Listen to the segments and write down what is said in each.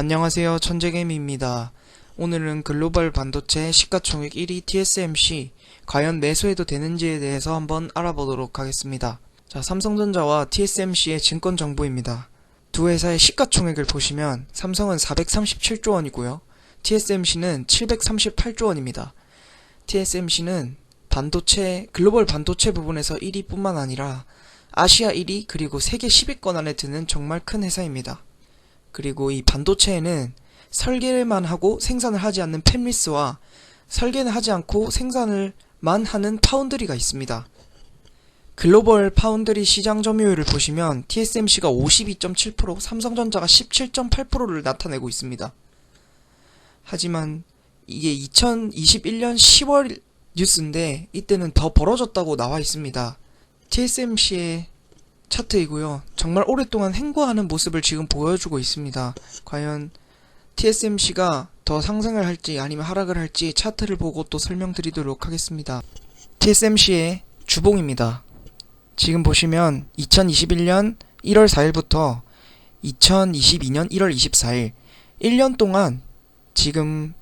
안녕하세요. 천재개미입니다. 오늘은 글로벌 반도체 시가총액 1위 TSMC 과연 매수해도 되는지에 대해서 한번 알아보도록 하겠습니다. 자, 삼성전자와 TSMC의 증권 정보입니다. 두 회사의 시가총액을 보시면 삼성은 437조 원이고요. TSMC는 738조 원입니다. TSMC는 반도체 글로벌 반도체 부분에서 1위뿐만 아니라 아시아 1위 그리고 세계 10위권 안에 드는 정말 큰 회사입니다. 그리고 이 반도체에는 설계만 하고 생산을 하지 않는 팹리스와 설계는 하지 않고 생산을만 하는 파운드리가 있습니다. 글로벌 파운드리 시장 점유율을 보시면 TSMC가 52.7%, 삼성전자가 17.8%를 나타내고 있습니다. 하지만 이게 2021년 10월 뉴스인데 이때는 더 벌어졌다고 나와 있습니다. TSMC의 차트이고요. 정말 오랫동안 횡보하는 모습을 지금 보여주고 있습니다. 과연 TSMC가 더 상승을 할지 아니면 하락을 할지 차트를 보고 또 설명드리도록 하겠습니다. TSMC의 주봉입니다. 지금 보시면 2021년 1월 4일부터 2022년 1월 24일 1년 동안 지금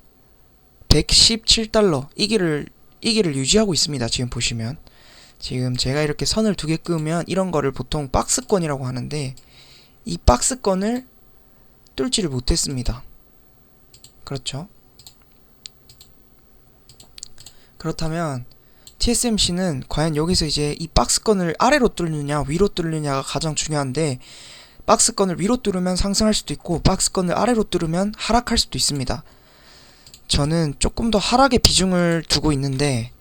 117달러 이 길을 이 길을 유지하고 있습니다. 지금 보시면 지금 제가 이렇게 선을 두 개 끄면 이런 거를 보통 박스권이라고 하는데 이 박스권을 뚫지를 못했습니다. 그렇죠? 그렇다면 TSMC는 과연 여기서 이제 이 박스권을 아래로 뚫느냐 위로 뚫느냐가 가장 중요한데 박스권을 위로 뚫으면 상승할 수도 있고 박스권을 아래로 뚫으면 하락할 수도 있습니다. 저는 조금 더 하락에 비중을 두고 있는데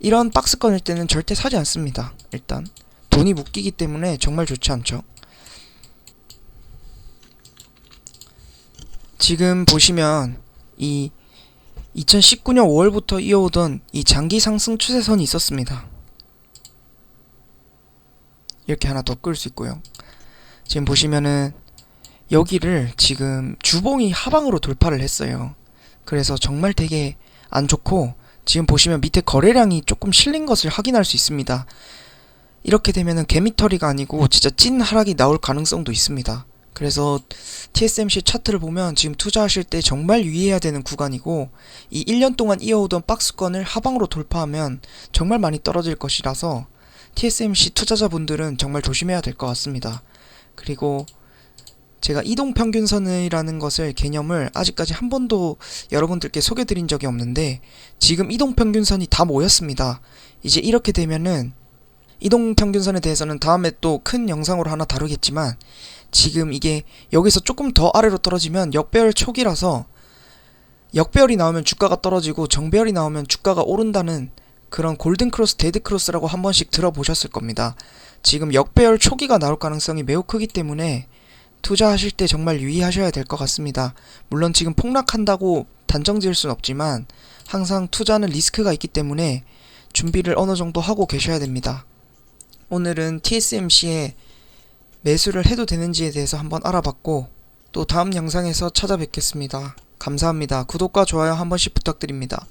이런 박스권일 때는 절대 사지 않습니다. 일단 돈이 묶이기 때문에 정말 좋지 않죠. 지금 보시면 이 2019년 5월부터 이어오던 이 장기 상승 추세선이 있었습니다. 이렇게 하나 더 끌 수 있고요. 지금 보시면은 여기를 지금 주봉이 하방으로 돌파를 했어요. 그래서 정말 되게 안 좋고 지금 보시면 밑에 거래량이 조금 실린 것을 확인할 수 있습니다. 이렇게 되면은 개미털이가 아니고 진짜 찐 하락이 나올 가능성도 있습니다. 그래서 TSMC 차트를 보면 지금 투자하실 때 정말 유의해야 되는 구간이고 이 1년 동안 이어오던 박스권을 하방으로 돌파하면 정말 많이 떨어질 것이라서 TSMC 투자자분들은 정말 조심해야 될 것 같습니다. 그리고 제가 이동 평균선이라는 것을 개념을 아직까지 한 번도 여러분들께 소개드린 적이 없는데 지금 이동 평균선이 다 모였습니다. 이제 이렇게 되면은 이동 평균선에 대해서는 다음에 또 큰 영상으로 하나 다루겠지만 지금 이게 여기서 조금 더 아래로 떨어지면 역배열 초기라서 역배열이 나오면 주가가 떨어지고 정배열이 나오면 주가가 오른다는 그런 골든크로스, 데드크로스라고 한 번씩 들어보셨을 겁니다. 지금 역배열 초기가 나올 가능성이 매우 크기 때문에 투자하실 때 정말 유의하셔야 될 것 같습니다. 물론 지금 폭락한다고 단정 지을 순 없지만 항상 투자는 리스크가 있기 때문에 준비를 어느 정도 하고 계셔야 됩니다. 오늘은 TSMC의 매수를 해도 되는지에 대해서 한번 알아봤고 또 다음 영상에서 찾아뵙겠습니다. 감사합니다. 구독과 좋아요 한 번씩 부탁드립니다.